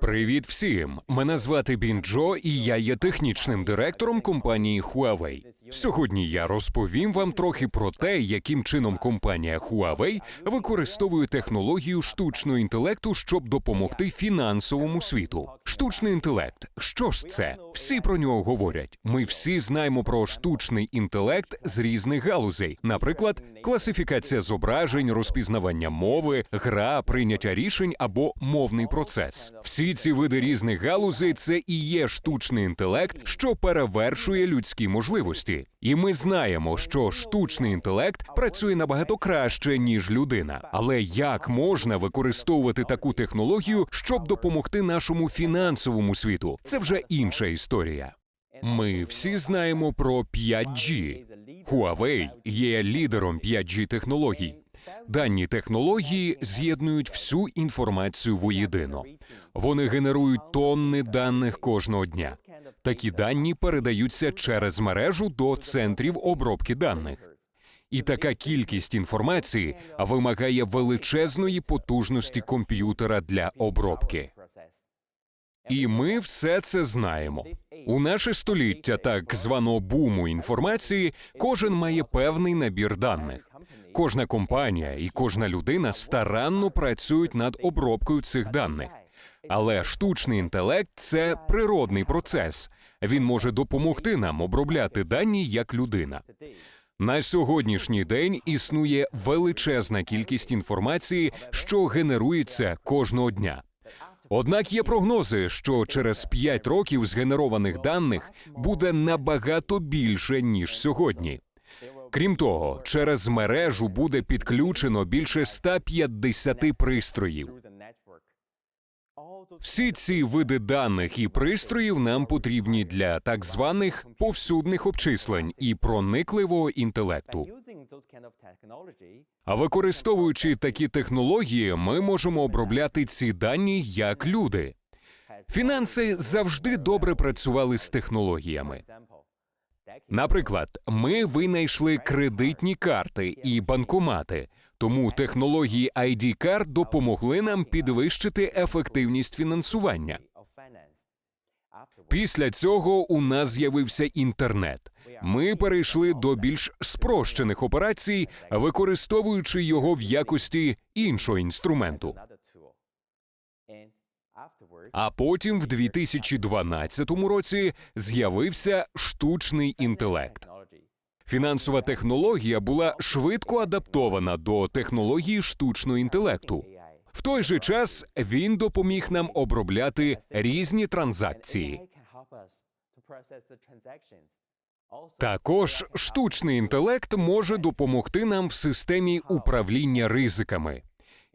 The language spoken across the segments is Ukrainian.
Привіт всім! Мене звати Бін Джо, і я є технічним директором компанії Huawei. Сьогодні я розповім вам трохи про те, яким чином компанія Huawei використовує технологію штучного інтелекту, щоб допомогти фінансовому світу. Штучний інтелект, що ж це? Всі про нього говорять. Ми всі знаємо про штучний інтелект з різних галузей, наприклад, класифікація зображень, розпізнавання мови, гра, прийняття рішень або мовний процес. Всі ці види різних галузей це і є штучний інтелект, що перевершує людські можливості. І ми знаємо, що штучний інтелект працює набагато краще ніж людина. Але як можна використовувати таку технологію, щоб допомогти нашому фінансовому світу? Це вже інша історія. Ми всі знаємо про 5G. Huawei є лідером 5G технологій. Дані технології з'єднують всю інформацію воєдино. Вони генерують тонни даних кожного дня. Такі дані передаються через мережу до центрів обробки даних. І така кількість інформації вимагає величезної потужності комп'ютера для обробки. І ми все це знаємо. У наше століття так званого буму інформації кожен має певний набір даних. Кожна компанія і кожна людина старанно працюють над обробкою цих даних. Але штучний інтелект це природний процес. Він може допомогти нам обробляти дані як людина. На сьогоднішній день існує величезна кількість інформації, що генерується кожного дня. Однак є прогнози, що через 5 років згенерованих даних буде набагато більше ніж сьогодні. Крім того, через мережу буде підключено більше 150 пристроїв. Всі ці види даних і пристроїв нам потрібні для так званих повсюдних обчислень і проникливого інтелекту. А використовуючи такі технології, ми можемо обробляти ці дані як люди. Фінанси завжди добре працювали з технологіями. Наприклад, ми винайшли кредитні карти і банкомати, тому технології ID карт допомогли нам підвищити ефективність фінансування. Після цього у нас з'явився інтернет. Ми перейшли до більш спрощених операцій, використовуючи його в якості іншого інструменту. А потім, в 2012 році, з'явився штучний інтелект. Фінансова технологія була швидко адаптована до технології штучного інтелекту. В той же час він допоміг нам обробляти різні транзакції. Також штучний інтелект може допомогти нам в системі управління ризиками.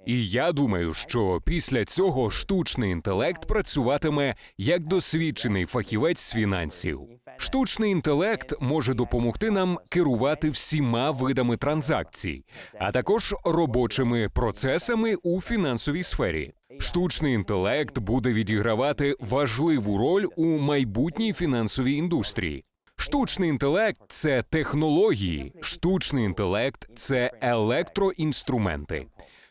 І я думаю, що після цього штучний інтелект працюватиме як досвідчений фахівець з фінансів. Штучний інтелект може допомогти нам керувати всіма видами транзакцій, а також робочими процесами у фінансовій сфері. Штучний інтелект буде відігравати важливу роль у майбутній фінансовій індустрії. Штучний інтелект це технології, штучний інтелект це електроінструменти.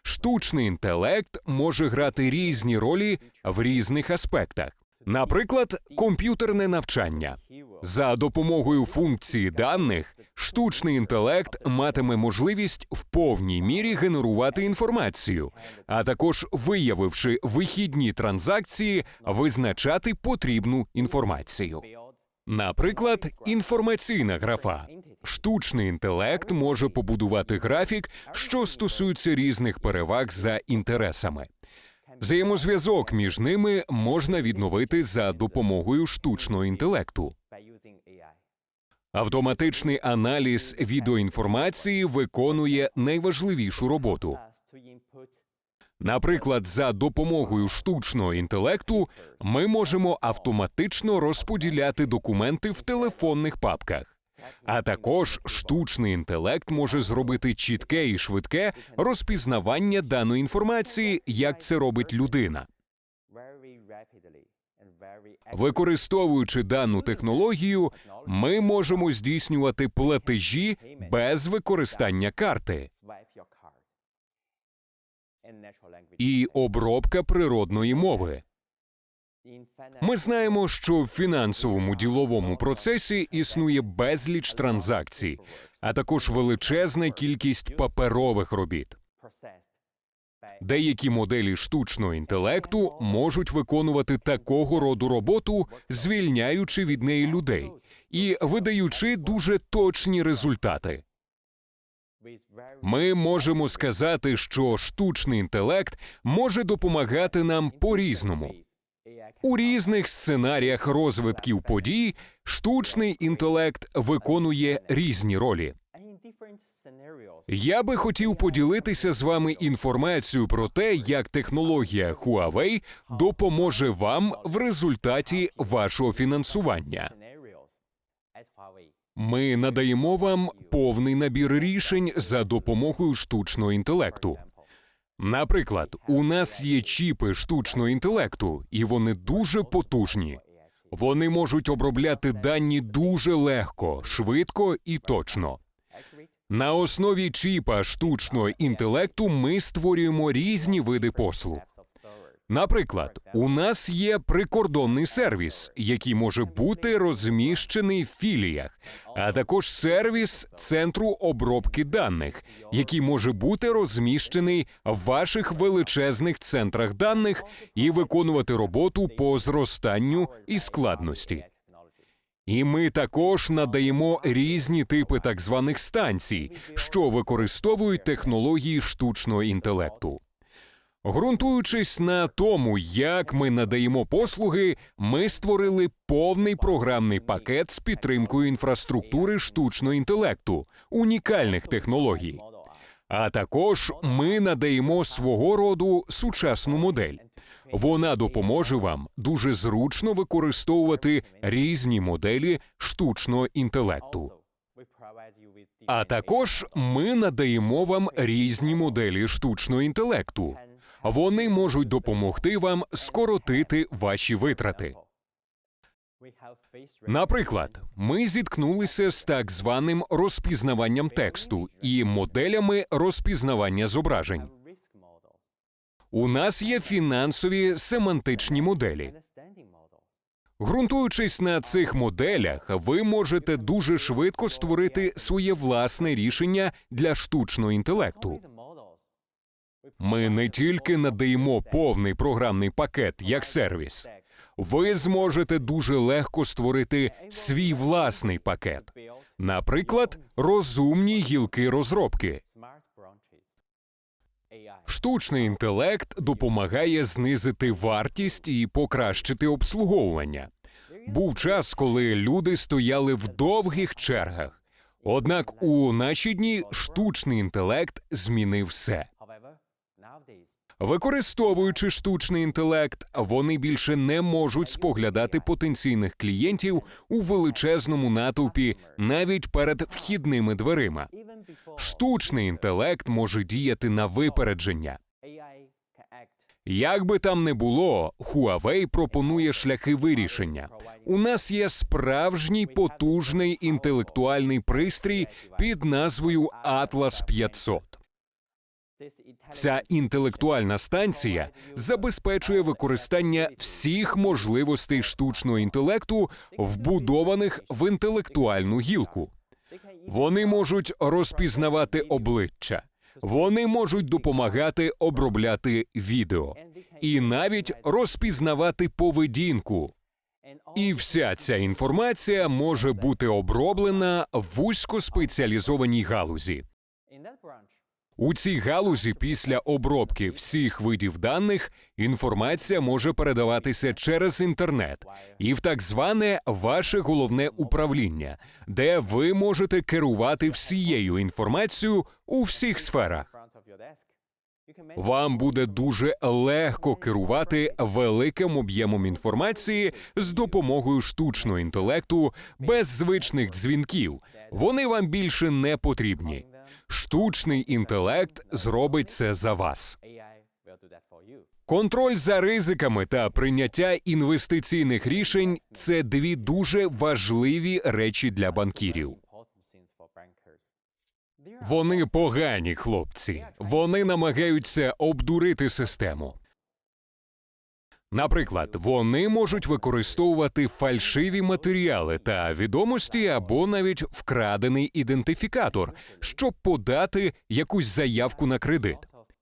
Штучний інтелект може грати різні ролі в різних аспектах. Наприклад, комп'ютерне навчання за допомогою функції даних, штучний інтелект матиме можливість в повній мірі генерувати інформацію, а також, виявивши вихідні транзакції, визначати потрібну інформацію. Наприклад, інформаційна графа. Штучний інтелект може побудувати графік, що стосується різних переваг за інтересами. Взаємозв'язок між ними можна відновити за допомогою штучного інтелекту. Автоматичний аналіз відеоінформації виконує найважливішу роботу. Наприклад, за допомогою штучного інтелекту ми можемо автоматично розподіляти документи в телефонних папках. А також штучний інтелект може зробити чітке і швидке розпізнавання даної інформації, як це робить людина. Використовуючи дану технологію, ми можемо здійснювати платежі без використання карти і обробка природної мови. Ми знаємо, що в фінансовому діловому процесі існує безліч транзакцій, а також величезна кількість паперових робіт. Деякі моделі штучного інтелекту можуть виконувати такого роду роботу, звільняючи від неї людей і видаючи дуже точні результати. Ми можемо сказати, що штучний інтелект може допомагати нам по-різному. У різних сценаріях розвитків подій штучний інтелект виконує різні ролі. Я би хотів поділитися з вами інформацією про те, як технологія Huawei допоможе вам в результаті вашого фінансування. Ми надаємо вам повний набір рішень за допомогою штучного інтелекту. Наприклад, у нас є чіпи штучного інтелекту, і вони дуже потужні. Вони можуть обробляти дані дуже легко, швидко і точно. На основі чіпа штучного інтелекту ми створюємо різні види послуг. Наприклад, у нас є прикордонний сервіс, який може бути розміщений в філіях, а також сервіс центру обробки даних, який може бути розміщений в ваших величезних центрах даних і виконувати роботу по зростанню і складності. І ми також надаємо різні типи так званих станцій, що використовують технології штучного інтелекту. Ґрунтуючись на тому, як ми надаємо послуги, ми створили повний програмний пакет з підтримкою інфраструктури штучного інтелекту, унікальних технологій. А також ми надаємо свого роду сучасну модель. Вона допоможе вам дуже зручно використовувати різні моделі штучного інтелекту. А також ми надаємо вам різні моделі штучного інтелекту. Вони можуть допомогти вам скоротити ваші витрати. Наприклад, ми зіткнулися з так званим розпізнаванням тексту і моделями розпізнавання зображень. У нас є фінансові семантичні моделі. Ґрунтуючись на цих моделях, ви можете дуже швидко створити своє власне рішення для штучного інтелекту. Ми не тільки надаємо повний програмний пакет як сервіс, ви зможете дуже легко створити свій власний пакет, наприклад, розумні гілки розробки. Штучний інтелект допомагає знизити вартість і покращити обслуговування. Був час, коли люди стояли в довгих чергах. Однак у наші дні штучний інтелект змінив все. Використовуючи штучний інтелект, вони більше не можуть споглядати потенційних клієнтів у величезному натовпі навіть перед вхідними дверима. Штучний інтелект може діяти на випередження. Як би там не було, Huawei пропонує шляхи вирішення. У нас є справжній потужний інтелектуальний пристрій під назвою Atlas 500. Ця інтелектуальна станція забезпечує використання всіх можливостей штучного інтелекту, вбудованих в інтелектуальну гілку. Вони можуть розпізнавати обличчя, вони можуть допомагати обробляти відео і навіть розпізнавати поведінку. І вся ця інформація може бути оброблена в вузькоспеціалізованій галузі. У цій галузі після обробки всіх видів даних інформація може передаватися через інтернет і в так зване ваше головне управління, де ви можете керувати всією інформацією у всіх сферах. Вам буде дуже легко керувати великим об'ємом інформації з допомогою штучного інтелекту без звичних дзвінків. Вони вам більше не потрібні. Штучний інтелект зробить це за вас. Контроль за ризиками та прийняття інвестиційних рішень це дві дуже важливі речі для банкірів. Вони погані хлопці. Вони намагаються обдурити систему. Наприклад, вони можуть використовувати фальшиві матеріали та відомості або навіть вкрадений ідентифікатор, щоб подати якусь заявку на кредит.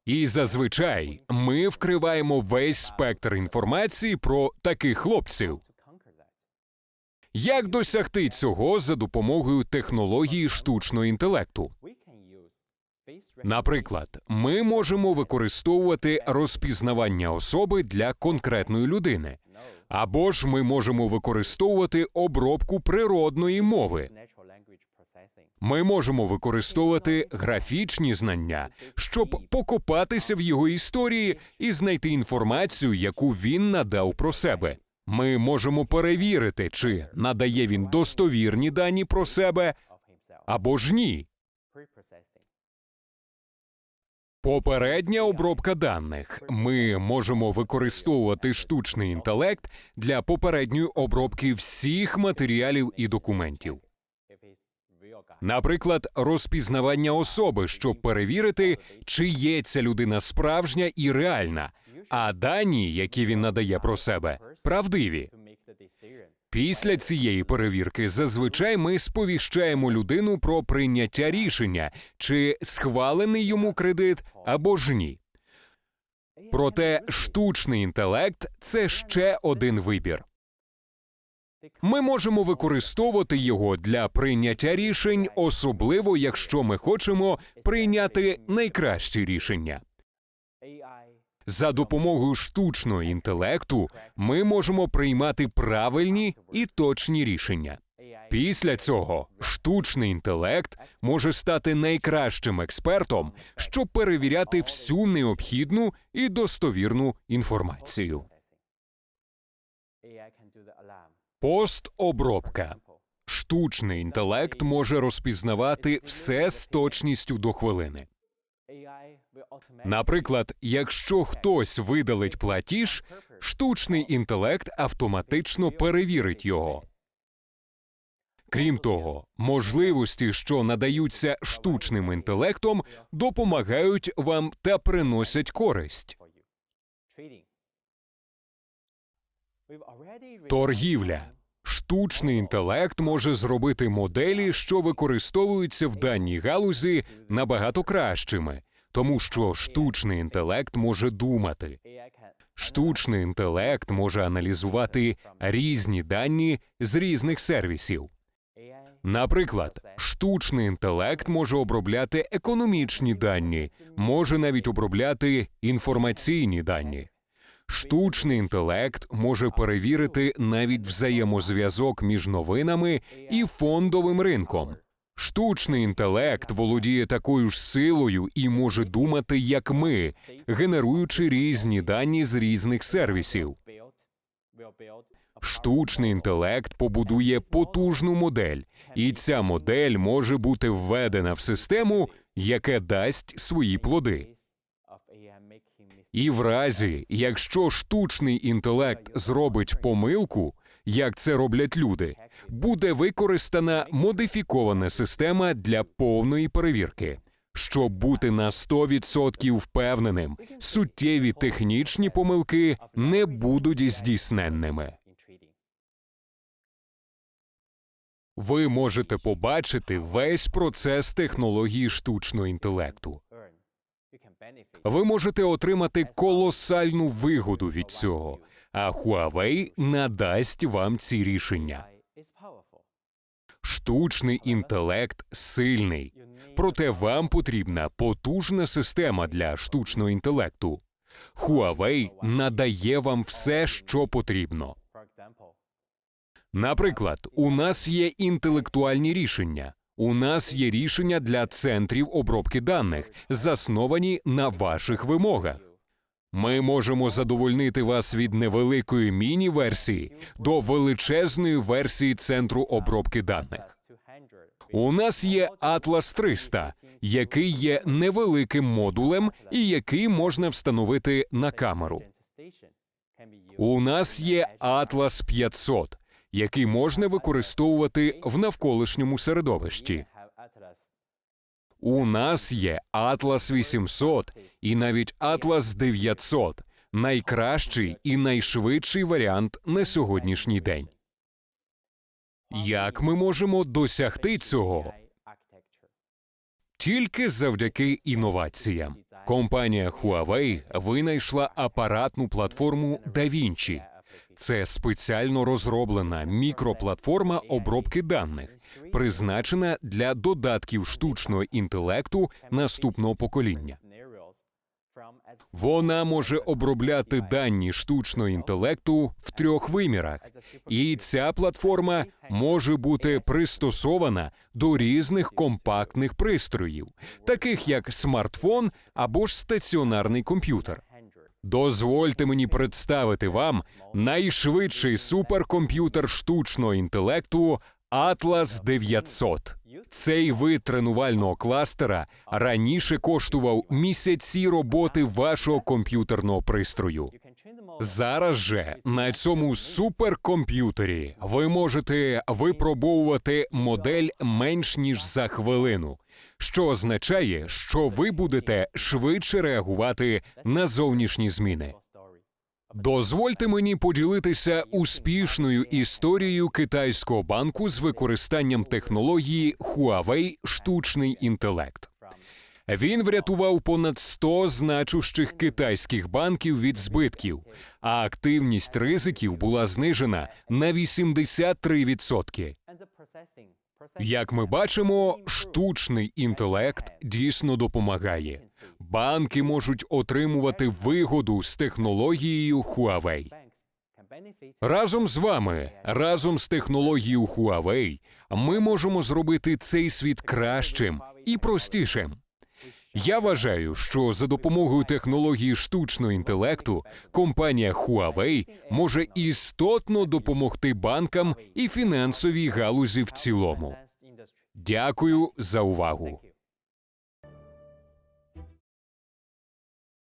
І зазвичай ми вкриваємо весь спектр інформації про таких хлопців. Як досягти цього за допомогою технології штучного інтелекту? Наприклад, ми можемо використовувати розпізнавання особи для конкретної людини, або ж ми можемо використовувати обробку природної мови. Ми можемо використовувати графічні знання, щоб покопатися в його історії і знайти інформацію, яку він надав про себе. Ми можемо перевірити, чи надає він достовірні дані про себе або ж ні. Попередня обробка даних. Ми можемо використовувати штучний інтелект для попередньої обробки всіх матеріалів і документів. Наприклад, розпізнавання особи, щоб перевірити, чи є ця людина справжня і реальна, а дані, які він надає про себе, правдиві. Після цієї перевірки зазвичай ми сповіщаємо людину про прийняття рішення, чи схвалений йому кредит або ж ні. Проте штучний інтелект це ще один вибір. Ми можемо використовувати його для прийняття рішень, особливо якщо ми хочемо прийняти найкращі рішення. За допомогою штучного інтелекту ми можемо приймати правильні і точні рішення. Після цього штучний інтелект може стати найкращим експертом, щоб перевіряти всю необхідну і достовірну інформацію. Постобробка. Штучний інтелект може розпізнавати все з точністю до хвилини. Наприклад, якщо хтось видалить платіж, штучний інтелект автоматично перевірить його. Крім того, можливості, що надаються штучним інтелектом, допомагають вам та приносять користь. Торгівля. Штучний інтелект може зробити моделі, що використовуються в даній галузі, набагато кращими, тому що штучний інтелект може думати. Штучний інтелект може аналізувати різні дані з різних сервісів. Наприклад, штучний інтелект може обробляти економічні дані, може навіть обробляти інформаційні дані. Штучний інтелект може перевірити навіть взаємозв'язок між новинами і фондовим ринком. Штучний інтелект володіє такою ж силою і може думати, як ми, генеруючи різні дані з різних сервісів. Штучний інтелект побудує потужну модель, і ця модель може бути введена в систему, яке дасть свої плоди. І в разі, якщо штучний інтелект зробить помилку, як це роблять люди, буде використана модифікована система для повної перевірки. Щоб бути на 100% впевненим, суттєві технічні помилки не будуть здійсненними. Ви можете побачити весь процес технології штучного інтелекту. Ви можете отримати колосальну вигоду від цього, а Huawei надасть вам ці рішення. Штучний інтелект сильний, проте вам потрібна потужна система для штучного інтелекту. Huawei надає вам все, що потрібно. Наприклад, у нас є інтелектуальні рішення. У нас є рішення для центрів обробки даних, засновані на ваших вимогах. Ми можемо задовольнити вас від невеликої міні-версії до величезної версії центру обробки даних. У нас є Atlas 300, який є невеликим модулем і який можна встановити на камеру. У нас є Atlas 500, який можна використовувати в навколишньому середовищі. У нас є Atlas 800 і навіть Atlas 900. найкращий і найшвидший варіант на сьогоднішній день. Як ми можемо досягти цього? Тільки завдяки інноваціям. Компанія Huawei винайшла апаратну платформу DaVinci. Це спеціально розроблена мікроплатформа обробки даних, призначена для додатків штучного інтелекту наступного покоління. Вона може обробляти дані штучного інтелекту в трьох вимірах, і ця платформа може бути пристосована до різних компактних пристроїв, таких як смартфон або ж стаціонарний комп'ютер. Дозвольте мені представити вам найшвидший суперкомп'ютер штучного інтелекту Atlas 900. Цей вид тренувального кластера раніше коштував місяці роботи вашого комп'ютерного пристрою. Зараз же на цьому суперкомп'ютері ви можете випробовувати модель менш ніж за хвилину, що означає, що ви будете швидше реагувати на зовнішні зміни. Дозвольте мені поділитися успішною історією китайського банку з використанням технології Huawei штучний інтелект. Він врятував понад 100 значущих китайських банків від збитків, а активність ризиків була знижена на 83%. Як ми бачимо, штучний інтелект дійсно допомагає. Банки можуть отримувати вигоду з технологією Huawei. Разом з вами, разом з технологією Huawei, ми можемо зробити цей світ кращим і простішим. Я вважаю, що за допомогою технології штучного інтелекту компанія Huawei може істотно допомогти банкам і фінансовій галузі в цілому. Дякую за увагу.